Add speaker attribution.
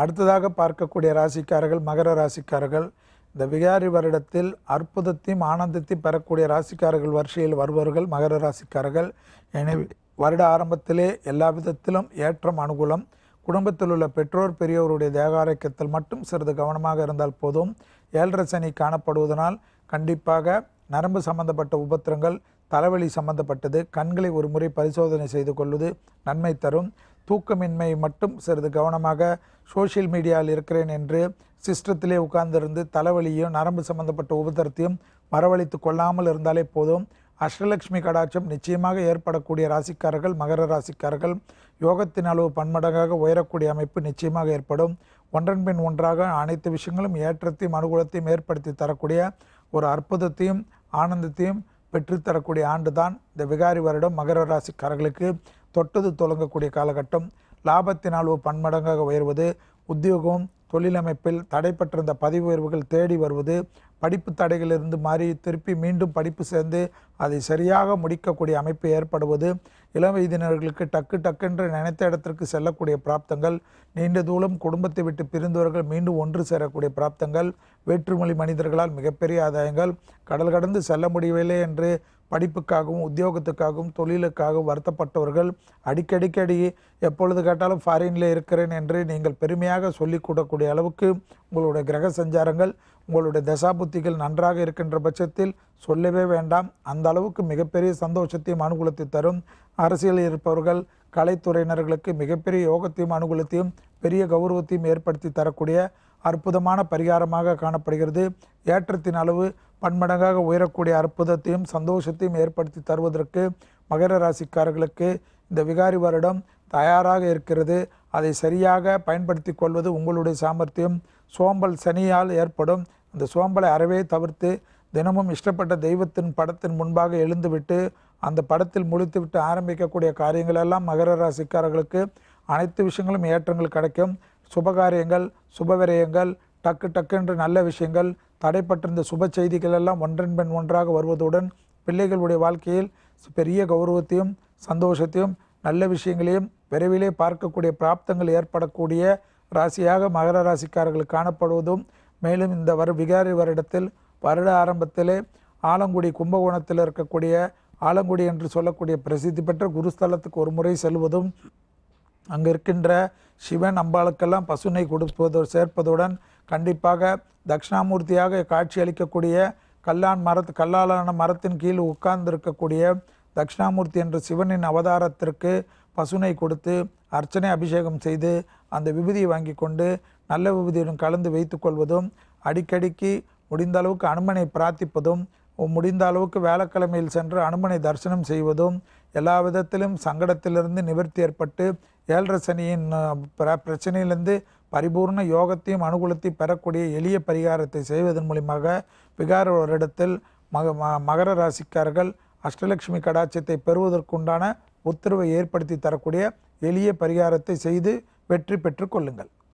Speaker 1: அடுத்ததாக பார்க்கக்கூடிய ராசிக்காரர்கள் மகர ராசிக்காரர்கள். இந்த விகாரி வருடத்தில் அற்புதத்தையும் ஆனந்தத்தையும் பெறக்கூடிய ராசிக்காரர்கள் வரிசையில் வருபவர்கள் மகர ராசிக்காரர்கள். எனவே வருட ஆரம்பத்திலே எல்லா விதத்திலும் ஏற்றம் அனுகூலம் குடும்பத்தில் உள்ள பெற்றோர் பெரியோருடைய தேகாரோக்கியத்தில் மட்டும் சிறிது கவனமாக இருந்தால் போதும். ஏழரை சனி காணப்படுவதனால் கண்டிப்பாக நரம்பு சம்பந்தப்பட்ட உபத்திரங்கள் தலைவலி சம்பந்தப்பட்டது கண்களை ஒரு முறை பரிசோதனை செய்து கொள்வது நன்மை தரும். தூக்கமின்மை மட்டும் சிறிது கவனமாக சோஷியல் மீடியாவில் இருக்கிறேன் என்று சிஸ்டத்திலே உட்கார்ந்திருந்து தலைவலியும் நரம்பு சம்பந்தப்பட்ட உபதரத்தையும் மரவழித்து கொள்ளாமல் இருந்தாலே போதும். அஷ்டலட்சுமி கடாட்சம் நிச்சயமாக ஏற்படக்கூடிய ராசிக்காரர்கள் மகர ராசிக்காரர்கள் யோகத்தின் அளவு பன்மடங்காக உயரக்கூடிய அமைப்பு நிச்சயமாக ஏற்படும். ஒன்றன் பின் ஒன்றாக அனைத்து விஷயங்களும் ஏற்றத்தையும் அனுகூலத்தையும் ஏற்படுத்தி தரக்கூடிய ஒரு அற்புதத்தையும் ஆனந்தத்தையும் பெற்றுத்தரக்கூடிய ஆண்டு தான் இந்த விகாரி வருடம் மகர ராசிக்காரர்களுக்கு. தொட்டது தொடங்கக்கூடிய காலகட்டம். லாபத்தின் அளவு பன்மடங்காக உயர்வது. உத்தியோகம் தொழிலமைப்பில் தடைப்பட்டிருந்த பதிவு உயர்வுகள் தேடி வருவது. படிப்பு தடைகளிலிருந்து மாறி திருப்பி மீண்டும் படிப்பு சேர்ந்து அதை சரியாக முடிக்கக்கூடிய அமைப்பு ஏற்படுவது. இளம் வயதினர்களுக்கு டக்கு டக்கென்று நினைத்த இடத்திற்கு செல்லக்கூடிய பிராப்தங்கள். நீண்ட தூரம் குடும்பத்தை விட்டு பிரிந்தவர்கள் மீண்டும் ஒன்று சேரக்கூடிய பிராப்தங்கள். வேற்றுமொழி மனிதர்களால் மிகப்பெரிய ஆதாயங்கள். கடல் கடந்து செல்ல முடியவில்லை என்று படிப்புக்காகவும் உத்தியோகத்துக்காகவும் தொழிலுக்காகவும் வருத்தப்பட்டவர்கள் அடிக்கடிக்கடி எப்பொழுது கேட்டாலும் ஃபாரினில் இருக்கிறேன் என்று நீங்கள் பெருமையாக சொல்லிக்கூடக்கூடிய அளவுக்கு உங்களுடைய கிரக சஞ்சாரங்கள் உங்களுடைய தசாபுத்திகள் நன்றாக இருக்கின்ற பட்சத்தில் சொல்லவே வேண்டாம். அந்த அளவுக்கு மிகப்பெரிய சந்தோஷத்தையும் அனுகூலத்தை தரும். அரசியலில் இருப்பவர்கள் கலைத்துறையினர்களுக்கு மிகப்பெரிய யோகத்தையும் அனுகூலத்தையும் பெரிய கௌரவத்தையும் ஏற்படுத்தி தரக்கூடிய அற்புதமான பரிகாரமாக காணப்படுகிறது. ஏற்றத்தின் அளவு பன்மடங்காக உயரக்கூடிய அற்புதத்தையும் சந்தோஷத்தையும் ஏற்படுத்தி தருவதற்கு மகர ராசிக்காரர்களுக்கு இந்த விகாரி வருடம் தயாராக இருக்கிறது. அதை சரியாக பயன்படுத்தி கொள்வது உங்களுடைய சாமர்த்தியம். சோம்பல் சனியால் ஏற்படும். அந்த சோம்பலை அறவே தவிர்த்து தினமும் இஷ்டப்பட்ட தெய்வத்தின் படத்தின் முன்பாக எழுந்துவிட்டு அந்த படத்தில் முடித்துவிட்டு ஆரம்பிக்கக்கூடிய காரியங்களெல்லாம் மகர ராசிக்காரர்களுக்கு அனைத்து விஷயங்களும் ஏற்றங்கள் கிடைக்கும். சுபகாரியங்கள் சுபவிரயங்கள் டக்கு டக்குன்று நல்ல விஷயங்கள் தடைப்பட்டிருந்த சுப செய்திகள் எல்லாம் ஒன்றன் பின் ஒன்றாக வருவதுடன் பிள்ளைகளுடைய வாழ்க்கையில் பெரிய கௌரவத்தையும் சந்தோஷத்தையும் நல்ல விஷயங்களையும் விரைவிலே பார்க்கக்கூடிய பிராப்தங்கள் ஏற்படக்கூடிய ராசியாக மகர ராசிக்காரர்கள் காணப்படுவதும் மேலும் இந்த வரு விகாரி வருடத்தில் வருட ஆரம்பத்திலே ஆலங்குடி கும்பகோணத்தில் இருக்கக்கூடிய ஆலங்குடி என்று சொல்லக்கூடிய பிரசித்தி பெற்ற குருஸ்தலத்துக்கு ஒரு முறை செல்வதும் அங்கு இருக்கின்ற சிவன் அம்பாளுக்கெல்லாம் பசுனை கொடுப்பதோ சேர்ப்பதுடன் கண்டிப்பாக தட்சிணாமூர்த்தியாக காட்சி அளிக்கக்கூடிய கல்லான் மரத்து கல்லாலான மரத்தின் கீழ் உட்கார்ந்திருக்கக்கூடிய தட்சிணாமூர்த்தி என்ற சிவனின் அவதாரத்திற்கு பசுனை கொடுத்து அர்ச்சனை அபிஷேகம் செய்து அந்த விபூதியை வாங்கி கொண்டு நல்ல விபூதியுடன் கலந்து வைத்து கொள்வதும் அடிக்கடிக்கு முடிந்த அளவுக்கு அனுமனை பிரார்த்திப்பதும் முடிந்த அளவுக்கு வேலைக்கிழமையில் சென்று அனுமனை தரிசனம் செய்வதும் எல்லா விதத்திலும் சங்கடத்திலிருந்து நிவர்த்தி ஏற்பட்டு ஏழரை சனியின் பிர- பிரச்சனையிலிருந்து பரிபூர்ண யோகத்தையும் அனுகூலத்தையும் பெறக்கூடிய எளிய பரிகாரத்தை செய்வதன் மூலியமாக விகார வருடத்தில் மக ம- மகர ராசிக்காரர்கள் அஷ்டலட்சுமி கடாட்சத்தை பெறுவதற்குண்டான உத்தரவை ஏற்படுத்தி தரக்கூடிய எளிய பரிகாரத்தை செய்து வெற்றி பெற்று கொள்ளுங்கள்.